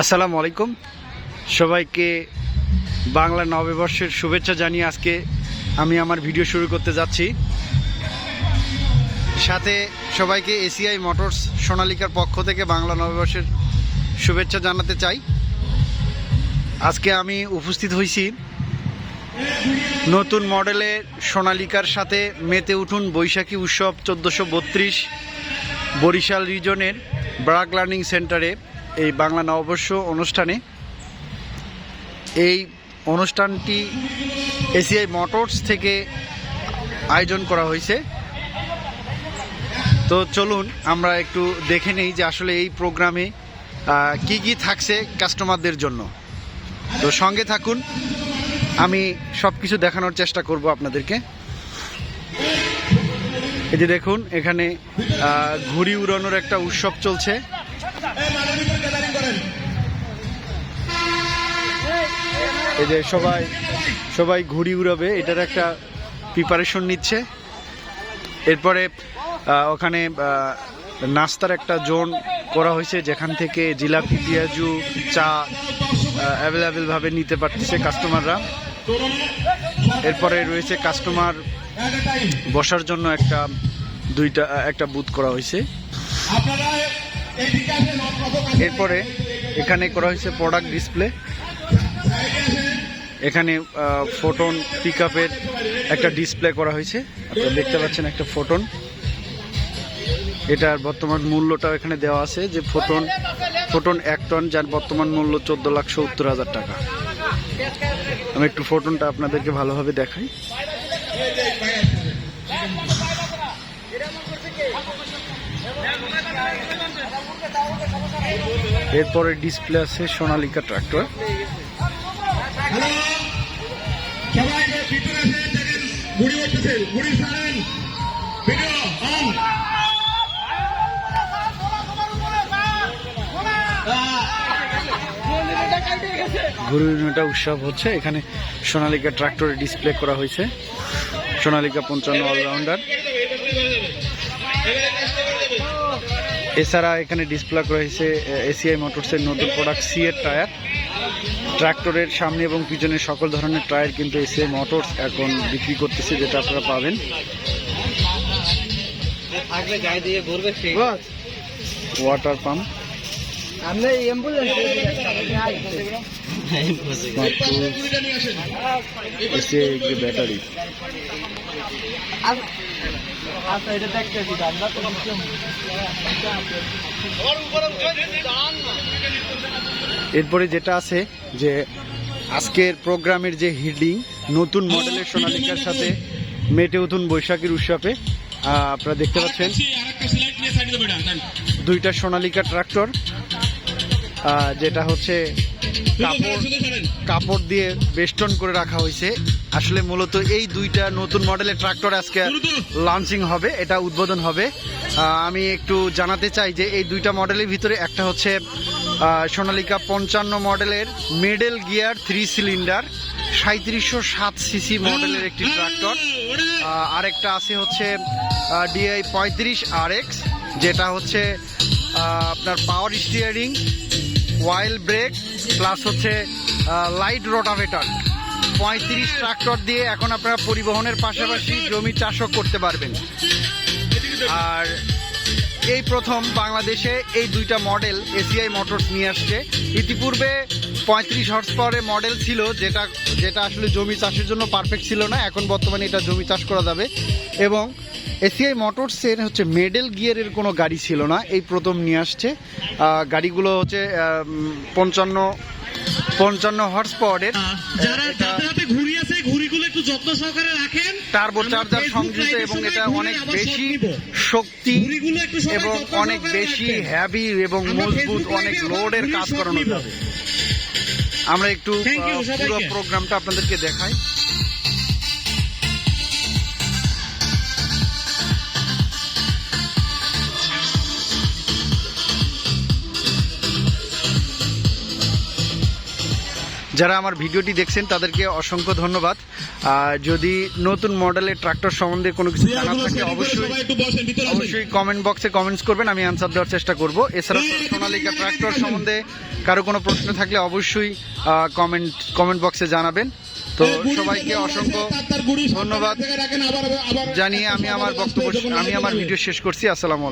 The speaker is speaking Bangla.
আসসালামু আলাইকুম। সবাইকে বাংলা নববর্ষের শুভেচ্ছা জানিয়ে আজকে আমি আমার ভিডিও শুরু করতে যাচ্ছি। সাথে সবাইকে এসিআই মোটরস সোনালিকার পক্ষ থেকে বাংলা নববর্ষের শুভেচ্ছা জানাতে চাই। আজকে আমি উপস্থিত হয়েছি নতুন মডেলের সোনালিকার সাথে মেতে উঠুন বৈশাখী উৎসব চোদ্দোশো বত্রিশ বরিশাল রিজনের ব্রাক লার্নিং সেন্টারে। এই বাংলা নববর্ষ অনুষ্ঠানে। এই অনুষ্ঠানটি এসিআই মোটরস থেকে আয়োজন করা হয়েছে। তো চলুন, আমরা একটু দেখে নেই যে আসলে এই প্রোগ্রামে কি কি থাকছে কাস্টমারদের জন্য। তো সঙ্গে থাকুন, আমি সব কিছু দেখানোর চেষ্টা করব আপনাদেরকে। এই যে দেখুন, এখানে ঘুড়ি উড়ানোর একটা উৎসব চলছে। এই যে সবাই সবাই ঘুড়ি উড়াবে, এটার একটা প্রিপারেশন নিচ্ছে। এরপরে ওখানে নাস্তার একটা জোন করা হয়েছে, যেখান থেকে জিলাপি, পেঁয়াজু, চা অ্যাভেলেবেলভাবে নিতে পারতেছে কাস্টমাররা এরপরে রয়েছে কাস্টমার বসার জন্য একটা দুইটা একটা বুথ করা হয়েছে। এরপরে এখানে করা হয়েছে প্রোডাক্ট ডিসপ্লে এখানে ফোটন পিক একটা ডিসপ্লে করা হয়েছে। আপনারা দেখতে পাচ্ছেন একটা ফোটন এটার বর্তমান মূল্যটা এখানে দেওয়া আছে যে ফোটন ফোটন এক টন যার বর্তমান মূল্য চোদ্দ লাখ সত্তর হাজার টাকা। আমি একটু ফোটনটা আপনাদেরকে ভালোভাবে দেখাই। এরপরে ডিসপ্লে আছে সোনালিকা ট্রাক্টর। ঘুরুটা উৎসব হচ্ছে। এখানে সোনালিকা ট্রাক্টরের ডিসপ্লে করা হয়েছে। সোনালিকা পঞ্চান্ন অলরাউন্ডার এছাড়া এখানে ডিসপ্লে রয়েছে এসিআই মোটরসের নতুন প্রোডাক্ট সিএর টায়ার ট্রাক্টরের সামনে এবং পিছনে সকল ধরনের টায়ার কিন্তু এসিআই মোটরস এখন বিক্রি করতেছে যেটা আপনারা পাবেন। ওয়াটার পাম্প ব্যাটারি আচ্ছা এটা দেখতেছি আমরা তো এরপরে যেটা আছে যে আজকের প্রোগ্রামের যে হিডিং নতুন মডেলের সোনালিকার সাথে মেটে উঠুন বৈশাখীর উৎসবে। আহ, আপনারা দেখতে পাচ্ছেন। দুইটা সোনালিকা ট্রাক্টর আহ, যেটা হচ্ছে কাপড় কাপড় দিয়ে বেষ্টন করে রাখা হয়েছে। আসলে মূলত এই দুইটা নতুন মডেলের ট্রাক্টর আজকে লঞ্চিং হবে এটা উদ্বোধন হবে। আমি একটু জানাতে চাই যে এই দুইটা মডেলের ভিতরে একটা হচ্ছে সোনালিকা পঞ্চান্ন মডেলের মিডল গিয়ার থ্রি সিলিন্ডার সাঁত্রিশশো সাত সিসি মডেলের একটি ট্রাক্টর। আরেকটা আছে হচ্ছে ডিআই পঁয়ত্রিশ আর এক্স যেটা হচ্ছে আপনার power steering oil brake plus হচ্ছে লাইট রোটাভেটর পঁয়ত্রিশ ট্রাক্টর দিয়ে এখন আপনারা পরিবহনের পাশাপাশি জমি চাষও করতে পারবেন। আর এই প্রথম বাংলাদেশে এই দুইটা মডেল এসিআই মোটরস নিয়ে আসছে। ইতিপূর্বে পঁয়ত্রিশ হর্স পাওয়ারের মডেল ছিল, যেটা যেটা আসলে জমি চাষের জন্য পারফেক্ট ছিল না, এখন বর্তমানে এটা জমি চাষ করা যাবে। এবং এসিআই মোটরসের হচ্ছে মেডেল গিয়ারের কোনো গাড়ি ছিল না, এই প্রথম নিয়ে আসছে। গাড়িগুলো হচ্ছে পঞ্চান্ন পঞ্চান্ন হর্স পাওয়ারের যারা যাদের হাতে ঘুড়ি আছে ঘুড়িগুলো একটু যত্ন সহকারে রাখেন। টার্বো আমরা চার্জার সংযুক্ত এবং এটা অনেক বেশি শক্তি এবং অনেক বেশি। হ্যাভি এবং মজবুত অনেক লোডের কাজ করানো যাবে। আমরা একটু পুরো প্রোগ্রামটা আপনাদেরকে দেখাই। যারা আমার ভিডিওটি দেখছেন তাদেরকে অসংখ্য ধন্যবাদ। আর যদি নতুন মডেলের ট্রাক্টর সম্বন্ধে কোনো কিছু জানার থাকে অবশ্যই অবশ্যই কমেন্ট বক্সে কমেন্টস করবেন আমি অ্যান্সার দেওয়ার চেষ্টা করব। এছাড়া সোনালিকা ট্রাক্টর সম্বন্ধে কারও কোনো প্রশ্ন থাকলে অবশ্যই কমেন্ট কমেন্ট বক্সে জানাবেন। তো সবাইকে অসংখ্য ধন্যবাদ। জানিয়ে আমি আমার বক্তব্য আমি আমার ভিডিও শেষ করছি আসসালামু